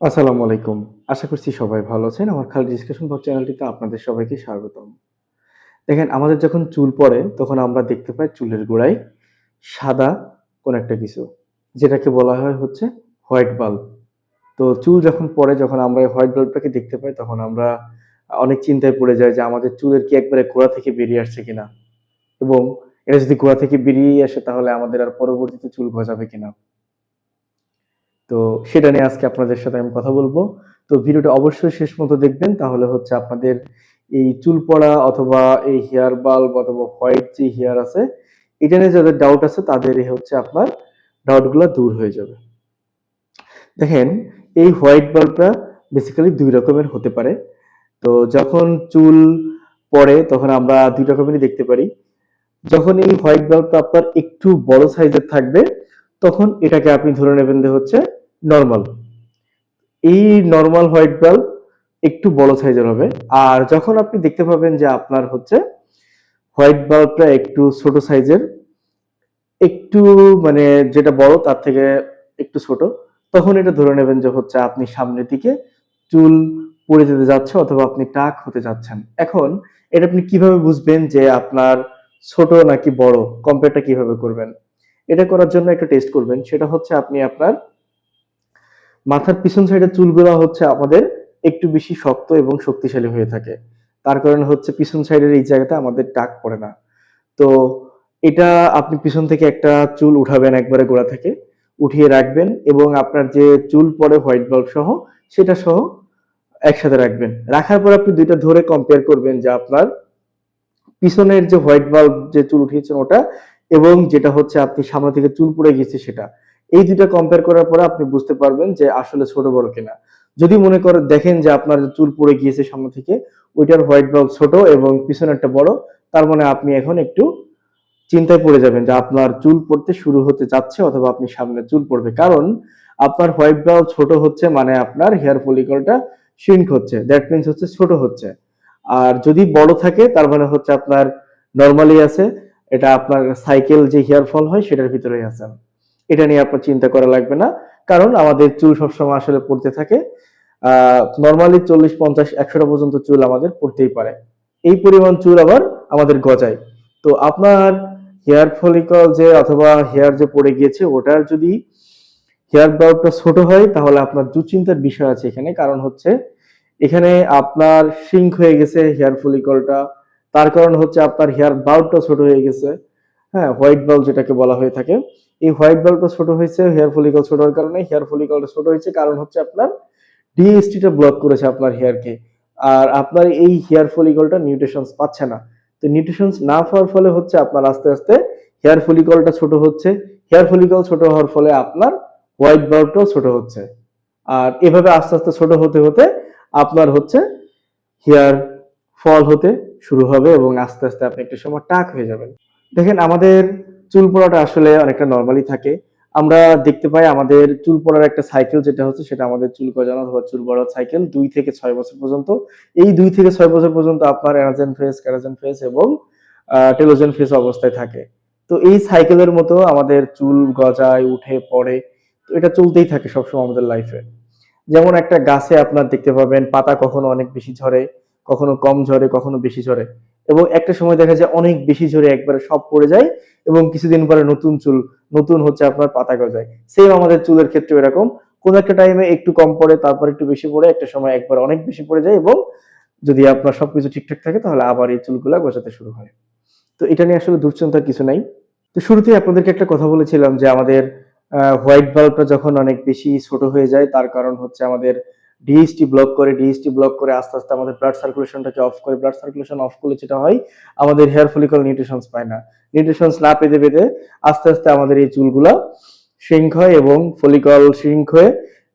আসসালামু আলাইকুম। আশা করছি সবাই ভালো আছেন। আমার খালি ডিসকাশন বক্স চ্যানেলটিতে আপনাদের সবাইকে স্বাগতম। দেখেন, আমাদের যখন চুল পড়ে, তখন আমরা দেখতে পাই চুলের গোড়ায় সাদা কোন একটা কিছু। যেটাকে বলা হয় হচ্ছে হোয়াইট বাল্ব। তো চুল যখন পড়ে, যখন আমরা হোয়াইট বাল্বটাকে দেখতে পাই, তখন আমরা অনেক চিন্তায় পড়ে যাই যে আমাদের চুলের কি একবারে গোড়া থেকে বেরিয়ে আসছে কিনা? এবং এটা যদি গোড়া থেকে বেরিয়েই আসে, তাহলে আমাদের আর পরবর্তীতে চুল গজাবে কিনা? তো সেটা নিয়ে আজকে আপনাদের সাথে আমি কথা বলব। তো ভিডিওটা অবশ্যই শেষ মতো দেখবেন, তাহলে হচ্ছে আপনাদের এই চুল পড়া অথবা এই হেয়ার বাল্ব অথবা হোয়াইট যে হেয়ার আছে, এটা নিয়ে যাদের ডাউট আছে তাদের হচ্ছে আপনার ডাউটগুলা দূর হয়ে যাবে। দেখেন, এই হোয়াইট বাল্বটা বেসিক্যালি দুই রকমের হতে পারে। তো যখন চুল পড়ে তখন আমরা দুই রকমেরই দেখতে পারি। যখন এই হোয়াইট বাল্বটা আপনার একটু বড় সাইজের থাকবে, তখন এটাকে আপনি ধরে নেবেন যে হচ্ছে নরমাল। এই নর্মাল হোয়াইট বাল্ব একটু বড় সাইজের হবে। আর যখন আপনি দেখতে পাবেন যে আপনার হচ্ছে হোয়াইট বাল্বটা একটু ছোট সাইজের, একটু মানে যেটা বড় তার থেকে একটু ছোট, তখন এটা ধরে নেবেন যে হচ্ছে আপনি সামনের দিকে চুল পড়ে যেতে যাচ্ছে অথবা আপনি টাক হতে যাচ্ছেন। এখন এটা আপনি কীভাবে বুঝবেন যে আপনার ছোট নাকি বড়? কম্পেয়ারটা কীভাবে করবেন? এটা করার জন্য একটা টেস্ট করবেন। সেটা হচ্ছে আপনি আপনার মাথার পিছন সাইডের চুলগুলা হচ্ছে আমাদের একটু বেশি শক্ত এবং শক্তিশালী হয়ে থাকে। তার কারণে হচ্ছে পিছন সাইডের এই জায়গাটা আমাদের টাক পড়ে না। তো এটা আপনি পিছন থেকে একটা চুল উঠাবেন একবারে গোড়া থেকে, উঠিয়ে রাখবেন এবং আপনার যে চুল পরে হোয়াইট বাল্ব সহ সেটা সহ একসাথে রাখবেন। রাখার পর আপনি দুইটা ধরে কম্পেয়ার করবেন যে আপনার পিছনের যে হোয়াইট বাল্ব যে চুল উঠিয়েছেন ওটা এবং যেটা হচ্ছে আপনি সামনে থেকে চুল পড়ে গিয়েছে সেটা। এই ২ টা কম্পেয়ার করার পরে আপনি বুঝতে পারবেন যে আসলে ছোট বড় কিনা। যদি মনে করেন দেখেন যে আপনার চুল পড়ে গিয়েছে সামনে থেকে ওইটার হোয়াইট বাল্ব ছোট এবং পিছনেরটা বড়, তার মানে আপনি এখন একটু চিন্তায় পড়ে যাবেন যে আপনার চুল পড়তে শুরু হতে যাচ্ছে অথবা আপনি সামনে চুল পড়বে। কারণ আপনার হোয়াইট বাল্ব ছোট হচ্ছে মানে আপনার হেয়ার ফলিকলটা শ্রিঙ্ক হচ্ছে। দ্যাট মিনস হচ্ছে ছোট হচ্ছে। আর যদি বড় থাকে তার মানে হচ্ছে আপনার নরমালি আছে। এটা আপনার সাইকেল যে হেয়ার ফল হয় সেটার ভিতরেই আছে। এটা নিয়ে আপনার চিন্তা করা লাগবে না। কারণ আমাদের চুল সবসময় আসলে পড়তে থাকে। আ নরমালি ৪০, ৫০, ১০০ টা পর্যন্ত চুল আমাদের পড়তেই পারে। এই পরিমাণ চুল আবার আমাদের গজায়। তো আপনার হেয়ার ফলিকল যে অথবা হেয়ার যে পড়ে গিয়েছে ওটার যদি হেয়ার বাল্বটা ছোট হয় তাহলে আপনার দুশ্চিন্তার বিষয় আছে এখানে। কারণ হচ্ছে এখানে আপনার শ্রিঙ্ক হয়ে গেছে হেয়ার ফলিকলটা। তার কারণ হচ্ছে আপনার হেয়ার বাল্বটা ছোট হয়ে গেছে। হ্যাঁ? হোয়াইট বাল্ব যেটাকে বলা হয়ে থাকে। এই হোয়াইট বাল্বটা ছোট হয়েছে হেয়ার ফলিকল ছোট হওয়ার কারণে। হেয়ার ফলিকলটা ছোট হয়েছে কারণ হচ্ছে আপনার DHT টা ব্লক করেছে আপনার হেয়ারকে। আর আপনার এই হেয়ার ফলিকলটা নিউট্রিশনস পাচ্ছে না। তো নিউট্রিশনস না পাওয়ার ফলে হচ্ছে আপনার আস্তে, আস্তে হেয়ার ফলিকলটা ছোট হচ্ছে। হেয়ার ফলিকল ছোট হওয়ার ফলে আপনার হোয়াইট বাল্বটাও ছোট হচ্ছে। আর এভাবে আস্তে, আস্তে ছোট হতে, হতে আপনার হচ্ছে হেয়ার ফল হতে শুরু হবে এবং আস্তে, আস্তে আপনি একটা সময় টাক হয়ে যাবেন। দেখেন আমাদের চুল পড়াটা আসলে অনেকটা নর্মালি থাকে। আমরা দেখতে পাই আমাদের চুল পড়ার একটা সাইকেল যেটা হচ্ছে সেটা আমাদের চুল গজানো অথবা চুল বড়ার সাইকেল দুই থেকে ছয় বছর পর্যন্ত। এই দুই থেকে ছয় বছর পর্যন্ত আপনার অ্যানাজেন ফেজ, কেরাজেন ফেজ এবং টেলোজেন ফেস অবস্থায় থাকে। তো এই সাইকেলের মতো আমাদের চুল গজায়, উঠে, পড়ে। তো এটা চলতেই থাকে সবসময় আমাদের লাইফে। যেমন একটা গাছে আপনার দেখতে পাবেন পাতা কখনো অনেক বেশি ঝরে, কখনো কম ঝরে, কখনো বেশি ঝরে। এবং একটা সময় দেখা যায় অনেক বেশি ঝরে একবারে সব পড়ে যায় এবং কিছুদিন পরে নতুন চুল, নতুন হচ্ছে আপনার পাতা গজায়। সেম আমাদের চুলের ক্ষেত্রে এরকম। কোন একটা টাইমে একটু কম পড়ে, তারপর একটু বেশি পড়ে, একটা সময় একবার অনেক বেশি পড়ে যায় এবং যদি আপনার সবকিছু ঠিকঠাক থাকে তাহলে আবার এই চুলগুলা গজাতে শুরু হয়। তো এটা নিয়ে আসলে দুশ্চিন্তার কিছু নাই। তো শুরুতেই আপনাদেরকে একটা কথা বলেছিলাম যে আমাদের হোয়াইট বাল্বটা যখন অনেক বেশি ছোট হয়ে যায় তার কারণ হচ্ছে আমাদের DHT ব্লক করে, ডিএসটি ব্লক করে আস্তে, আস্তে আমাদের ব্লাড সার্কুলেশনটাকে অফ করে। ব্লাড সার্কুলেশন অফ করলে যেটা হয় আমাদের হেয়ার ফলিকল নিউট্রিশনস পায় না। নিউট্রিশনস না পেতে, পেতে আস্তে, আস্তে আমাদের এই চুলগুলা শ্রিঙ্ক হয় এবং ফলিকল শ্রিঙ্ক হয়ে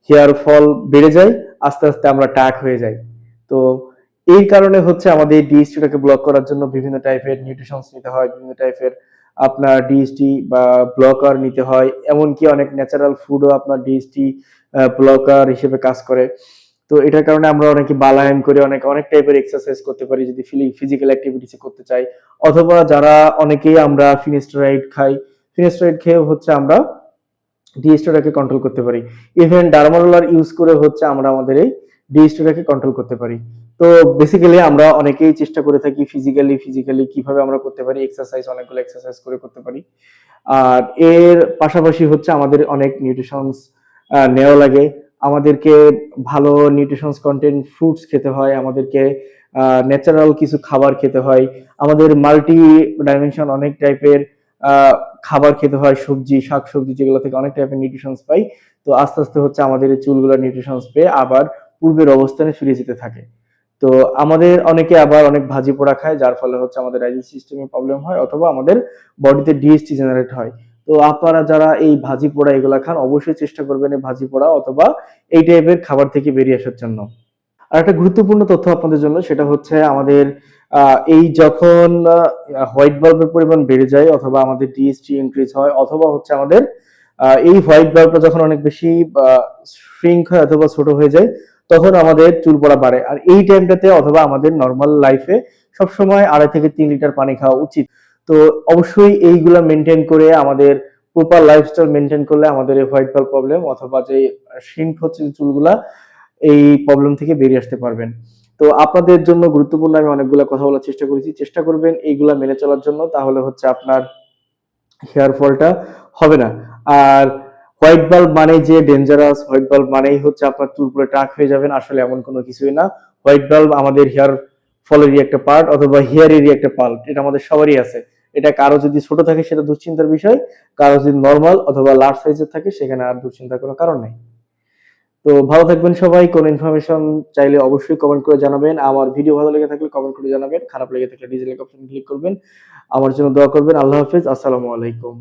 হেয়ার ফল বেড়ে যায়। আস্তে, আস্তে আমরা টাক হয়ে যাই। তো এই কারণে হচ্ছে আমাদের ডিএসটিটাকে ব্লক করার জন্য বিভিন্ন টাইপের নিউট্রিশনস নিতে হয়, বিভিন্ন টাইপের আপনার ডিএসটি বা ব্লকার নিতে হয়। এমনকি অনেক ন্যাচারাল ফুডও আপনার ডিএসটি ব্লকার হিসেবে কাজ করে। তো এটার কারণে আমরা অনেকে বালায়াম করে অনেক, অনেক টাইপের এক্সারসাইজ করতে পারি যদি ফিজিক্যাল এক্টিভিটিস এ করতে চাই। অথবা যারা অনেকেই আমরা ফিনাস্টেরয়েড খাই। ফিনাস্টেরয়েড খেয়ে হচ্ছে আমরা ডিএস্টোটাকে কন্ট্রোল করতে পারি ইভেন ডার্মারোলার ইউজ করে হচ্ছে আমরা আমাদের এই ডিএস্টোটাকে কন্ট্রোল করতে পারি। তো বেসিক্যালি আমরা অনেকেই চেষ্টা করে থাকি ফিজিক্যালি ফিজিক্যালি কীভাবে আমরা করতে পারি এক্সারসাইজ অনেকগুলো এক্সারসাইজ করে করতে পারি। আর এর পাশাপাশি হচ্ছে আমাদের অনেক নিউট্রিশনস নেওয়া লাগে। আমাদেরকে ভালো নিউট্রিশনস কন্টেন্ট ফ্রুটস খেতে হয়, আমাদেরকে ন্যাচারাল কিছু খাবার খেতে হয়। আমাদের মাল্টি ডাইমেনশন অনেক টাইপের খাবার খেতে হয়, সবজি শাক সবজি যেগুলো থেকে অনেক টাইপের নিউট্রিশনস পাই। তো আস্তে আস্তে হচ্ছে আমাদের চুলগুলো নিউট্রিশনস পেয়ে আবার পূর্বের অবস্থানে ফিরে যেতে থাকে। তো আমাদের অনেকে আবার অনেক ভাজি পোড়া খায়, যার ফলে হচ্ছে আমাদের ডাইজেস্ট সিস্টেমে প্রবলেম হয় অথবা আমাদের বডিতে ডিএসটি জেনারেট হয়। তো আপনারা যারা এই ভাজি পোড়া এগুলা খান, অবশ্যই চেষ্টা করবেন এই ভাজি পোড়া অথবা এই টাইপের খাবার থেকে বেরিয়ে আসার জন্য। আর একটা গুরুত্বপূর্ণ তথ্য আপনাদের জন্য, সেটা হচ্ছে আমাদের এই যখন হোয়াইট বাল্বের পরিমাণ বেড়ে যায় অথবা আমাদের ডিএসটি ইনক্রিজ হয় অথবা হচ্ছে আমাদের এই হোয়াইট বাল্বটা যখন অনেক বেশি শ্রিঙ্ক হয় অথবা ছোট হয়ে যায় তখন আমাদের চুল পড়া বাড়ে। আর এই টাইমটাতে অথবা আমাদের নর্মাল লাইফে সবসময় আড়াই থেকে তিন লিটার পানি খাওয়া উচিত। তো অবশ্যই এইগুলা মেনটেন করে আমাদের প্রপার লাইফস্টাইল মেনটেন করলে আমাদের এই হোয়াইট বাল্ব প্রবলেম অথবা যে শ্রিঙ্ক হচ্ছে চুলগুলা, এই প্রবলেম থেকে বেরিয়ে আসতে পারবেন। তো আপনাদের জন্য গুরুত্বপূর্ণ আমি অনেকগুলো কথা বলার চেষ্টা করেছি। চেষ্টা করবেন এইগুলা মেনে চলার জন্য, তাহলে হচ্ছে আপনার হেয়ার ফলটা হবে না। আর হোয়াইট বাল্ব মানে যে ডেঞ্জারাস হোয়াইট বাল্ব মানেই হচ্ছে আপনার চুল পুরো টাক হয়ে যাবেন, আসলে এমন কোনো কিছুই না। হোয়াইট বাল্ব আমাদের হেয়ার ফলেরই একটা পার্ট অথবা হেয়ারেরই একটা পার্ট এটা আমাদের সবারই আছে। এটা কারও যদি ছোট থাকে সেটা দুশ্চিন্তার বিষয়, কারও যদি নর্মাল অথবা লার্জ সাইজের থাকে সেখানে আর দুশ্চিন্তার কোনো কারণ নেই। তো ভালো থাকবেন সবাই, কোন ইনফরমেশন চাইলে অবশ্যই কমেন্ট করে জানাবেন। আমার ভিডিও ভালো লেগে থাকলে কমেন্ট করে জানাবেন, খারাপ লেগে থাকলে ডিসলাইক অপশন ক্লিক করবেন। আমার জন্য দোয়া করবেন, আল্লাহ হাফিজ, আসসালামু আলাইকুম।